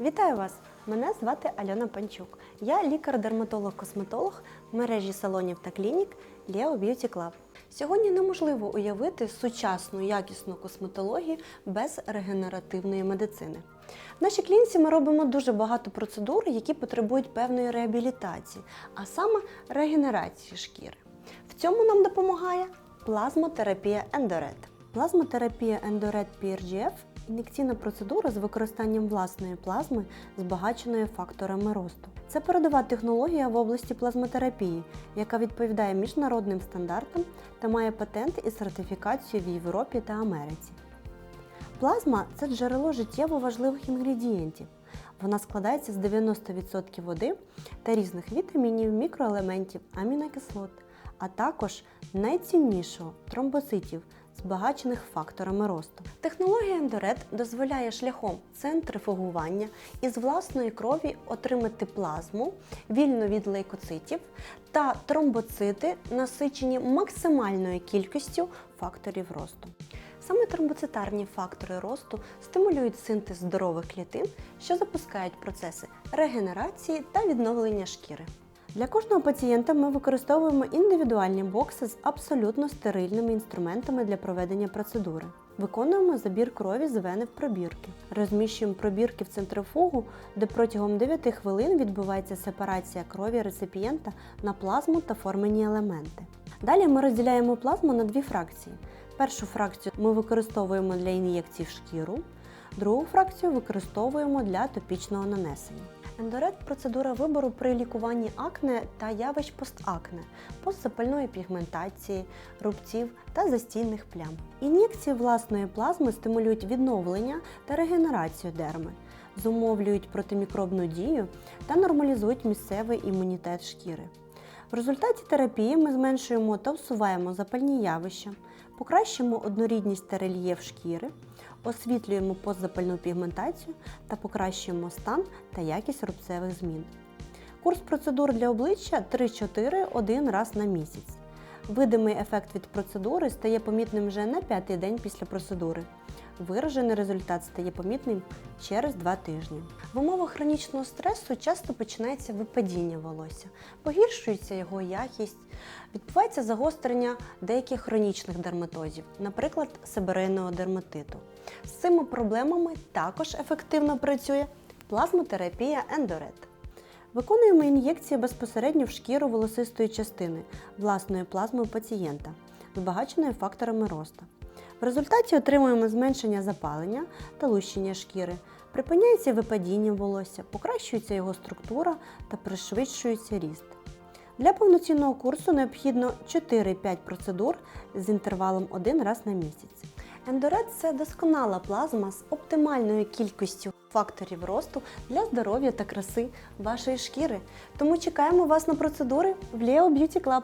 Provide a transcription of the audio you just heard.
Вітаю вас! Мене звати Альона Панчук. Я лікар-дерматолог-косметолог в мережі салонів та клінік Leo Beauty Club. Сьогодні неможливо уявити сучасну якісну косметологію без регенеративної медицини. В нашій клініці ми робимо дуже багато процедур, які потребують певної реабілітації, а саме регенерації шкіри. В цьому нам допомагає плазмотерапія ендорет. Плазмотерапія ендорет PRGF ін'єкційна процедура з використанням власної плазми, збагаченої факторами росту. Це передова технологія в області плазмотерапії, яка відповідає міжнародним стандартам та має патент і сертифікацію в Європі та Америці. Плазма це джерело життєво важливих інгредієнтів. Вона складається з 90% води та різних вітамінів, мікроелементів, амінокислот, а також найціннішого тромбоцитів, збагачених факторами росту. Технологія ендорет дозволяє шляхом центрифугування із власної крові отримати плазму вільно від лейкоцитів та тромбоцити, насичені максимальною кількістю факторів росту. Саме тромбоцитарні фактори росту стимулюють синтез здорових клітин, що запускають процеси регенерації та відновлення шкіри. Для кожного пацієнта ми використовуємо індивідуальні бокси з абсолютно стерильними інструментами для проведення процедури. Виконуємо забір крові з вени в пробірки. Розміщуємо пробірки в центрифугу, де протягом 9 хвилин відбувається сепарація крові реципієнта на плазму та формені елементи. Далі ми розділяємо плазму на дві фракції. Першу фракцію ми використовуємо для ін'єкцій в шкіру, другу фракцію використовуємо для топічного нанесення. Ендорет процедура вибору при лікуванні акне та явищ постакне, постзапальної пігментації, рубців та застійних плям. Ін'єкції власної плазми стимулюють відновлення та регенерацію дерми, зумовлюють протимікробну дію та нормалізують місцевий імунітет шкіри. В результаті терапії ми зменшуємо та усуваємо запальні явища, покращимо однорідність та рельєф шкіри, освітлюємо постзапальну пігментацію та покращуємо стан та якість рубцевих змін. Курс процедур для обличчя 3-4 один раз на місяць. Видимий ефект від процедури стає помітним вже на п'ятий день після процедури. Виражений результат стає помітним через 2 тижні. В умовах хронічного стресу часто починається випадіння волосся, погіршується його якість, відбувається загострення деяких хронічних дерматозів, наприклад, себерейного дерматиту. З цими проблемами також ефективно працює плазмотерапія ендорет. Виконуємо ін'єкції безпосередньо в шкіру волосистої частини власної плазми пацієнта, збагаченої факторами росту. В результаті отримуємо зменшення запалення та лущення шкіри, припиняється випадіння волосся, покращується його структура та пришвидшується ріст. Для повноцінного курсу необхідно 4-5 процедур з інтервалом один раз на місяць. Ендорет це досконала плазма з оптимальною кількістю факторів росту для здоров'я та краси вашої шкіри. Тому чекаємо вас на процедури в Leo Beauty Club.